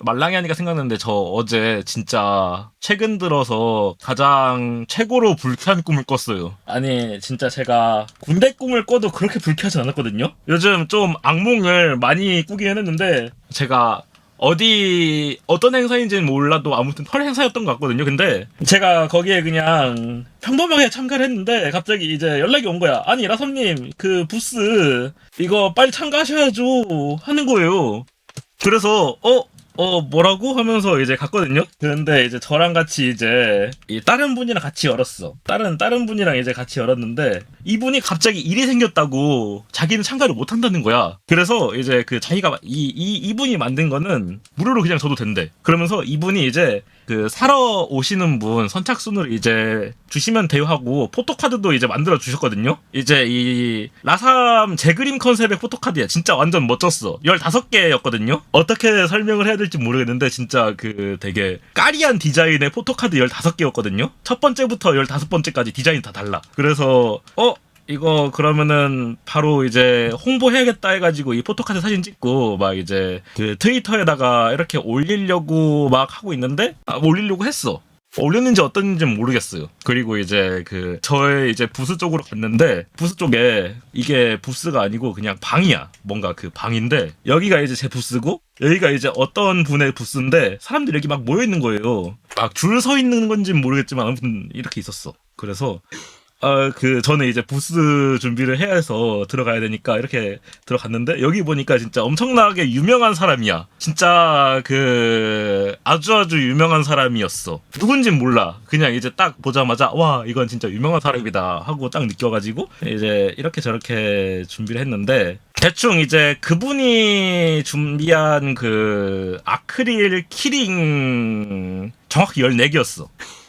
말랑이 하니까 생각났는데 저 어제 진짜 최근 들어서 가장 최고로 불쾌한 꿈을 꿨어요. 아니 진짜 제가 군대 꿈을 꿔도 그렇게 불쾌하지 않았거든요. 요즘 좀 악몽을 많이 꾸긴 했는데 제가 어디 어떤 행사인지는 몰라도 아무튼 털 행사였던 것 같거든요. 근데 제가 거기에 그냥 평범하게 참가를 했는데 갑자기 이제 연락이 온 거야. 아니 라섬님 그 부스 이거 빨리 참가하셔야죠 하는 거예요. 그래서 어? 어 뭐라고 하면서 이제 갔거든요. 그런데 이제 저랑 같이 이제 이 다른 분이랑 같이 열었어. 다른 다른 분이랑 이제 같이 열었는데 이분이 갑자기 일이 생겼다고 자기는 참가를 못 한다는 거야. 그래서 이제 그 자기가 이, 이 이분이 만든 거는 무료로 그냥 줘도 된대. 그러면서 이분이 이제 그 사러 오시는 분 선착순으로 이제 주시면 돼요 하고 포토카드도 이제 만들어 주셨거든요. 이제 이 라삼 제그림 컨셉의 포토카드야. 진짜 완전 멋졌어. 15개였거든요. 어떻게 설명을 해야 될지 모르겠는데 진짜 그 되게 까리한 디자인의 포토카드 15개였거든요. 첫 번째부터 15번째까지 디자인 다 달라. 그래서 어 이거 그러면은 바로 이제 홍보해야겠다 해가지고 이 포토카드 사진 찍고 막 이제 그 트위터에다가 이렇게 올리려고 막 하고 있는데 아, 올리려고 했어. 올렸는지 어떤지는 모르겠어요. 그리고 이제 그 저의 이제 부스 쪽으로 갔는데 부스 쪽에 이게 부스가 아니고 그냥 방이야. 뭔가 그 방인데 여기가 이제 제 부스고 여기가 이제 어떤 분의 부스인데 사람들이 여기 막 모여 있는 거예요. 막 줄 서 있는 건지는 모르겠지만 아무튼 이렇게 있었어. 그래서 아, 그, 저는 이제 부스 준비를 해야 해서 들어가야 되니까 이렇게 들어갔는데, 여기 보니까 진짜 엄청나게 유명한 사람이야. 진짜 그, 아주 아주 유명한 사람이었어. 누군진 몰라. 그냥 이제 딱 보자마자, 와, 이건 진짜 유명한 사람이다. 하고 딱 느껴가지고, 이제 이렇게 저렇게 준비를 했는데, 대충 이제 그분이 준비한 그, 아크릴 키링, 정확히 14개였어.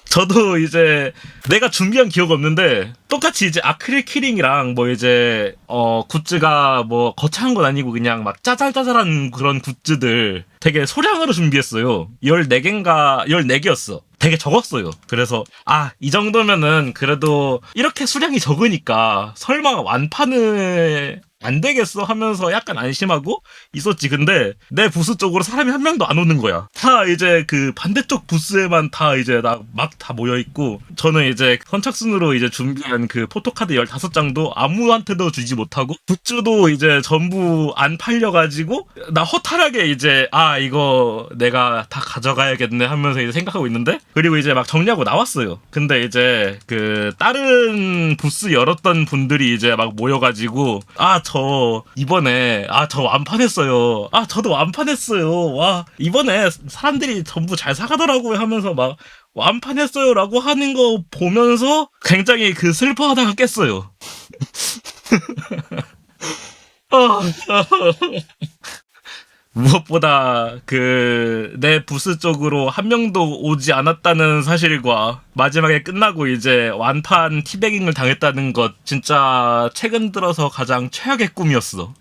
저도 이제 내가 준비한 기억 없는데 똑같이 이제 아크릴 키링이랑 뭐 이제 어 굿즈가 뭐 거창한 건 아니고 그냥 막 짜잘짜잘한 그런 굿즈들 되게 소량으로 준비했어요. 14개인가 14개였어. 되게 적었어요. 그래서 아, 이 정도면은 그래도 이렇게 수량이 적으니까 설마 완판을 안 되겠어 하면서 약간 안심하고 있었지. 근데 내 부스 쪽으로 사람이 한 명도 안 오는 거야. 다 이제 그 반대쪽 부스에만 다 이제 나 막 다 모여 있고 저는 이제 선착순으로 이제 준비한 그 포토카드 15장도 아무한테도 주지 못하고 굿즈도 이제 전부 안 팔려 가지고 나 허탈하게 이제 아, 이거 내가 다 가져가야겠네 하면서 이제 생각하고 있는데 그리고 이제 막 정리하고 나왔어요. 근데 이제 그 다른 부스 열었던 분들이 이제 막 모여 가지고 아, 저 이번에 아 저 완판했어요. 아 저도 완판했어요. 와 이번에 사람들이 전부 잘 사가더라고요 하면서 막 완판했어요라고 하는 거 보면서 굉장히 그 슬퍼하다가 깼어요. 아, 무엇보다 그 내 부스 쪽으로 한 명도 오지 않았다는 사실과 마지막에 끝나고 이제 완판 티베깅을 당했다는 것 진짜 최근 들어서 가장 최악의 꿈이었어.